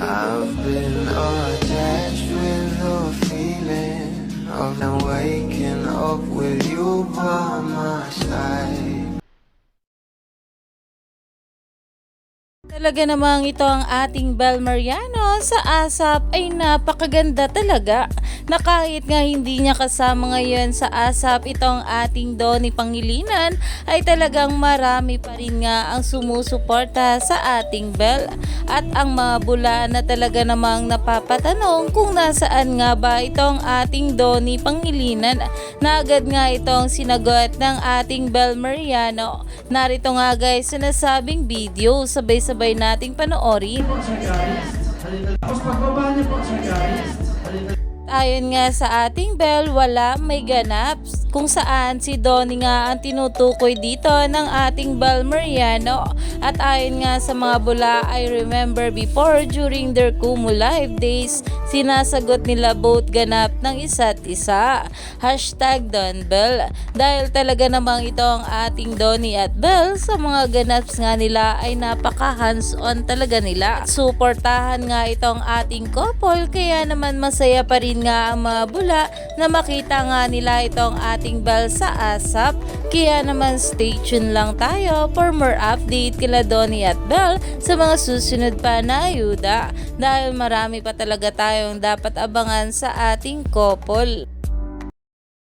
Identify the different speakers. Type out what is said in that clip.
Speaker 1: I've been attached with the feeling of now waking up with you by my side.
Speaker 2: Talaga namang ito ang ating Bel Mariano sa ASAP ay napakaganda talaga na kahit nga hindi niya kasama ngayon sa ASAP itong ating Donnie Pangilinan ay talagang marami pa rin nga ang sumusuporta sa ating Bel at ang mga bula na talaga namang napapatanong kung nasaan nga ba itong ating Donnie Pangilinan na agad nga itong sinagot ng ating Bel Mariano. Narito nga guys sa nasabing video sabay-sabay nating panoorin.
Speaker 3: Tapos pagbaba niyo po, Sir Garis.
Speaker 2: Ayon nga sa ating Bell, wala may ganap kung saan si Donnie nga ang tinutukoy dito ng ating Bell Mariano. At ayon nga sa mga bula, I remember before during their Kumu Live days, sinasagot nila both ganap ng isa't isa. Hashtag Don Bell. Dahil talaga namang ito ang ating Donnie at Bell sa mga ganaps nga nila ay napaka hands-on talaga nila. Suportahan nga itong ating couple kaya naman masaya pa rin nga ang mga bula na makita nga nila itong ating Bell sa ASAP. Kaya naman stay tuned lang tayo for more update kila Donnie at Bell sa mga susunod pa na ayuda dahil marami pa talaga tayong dapat abangan sa ating couple.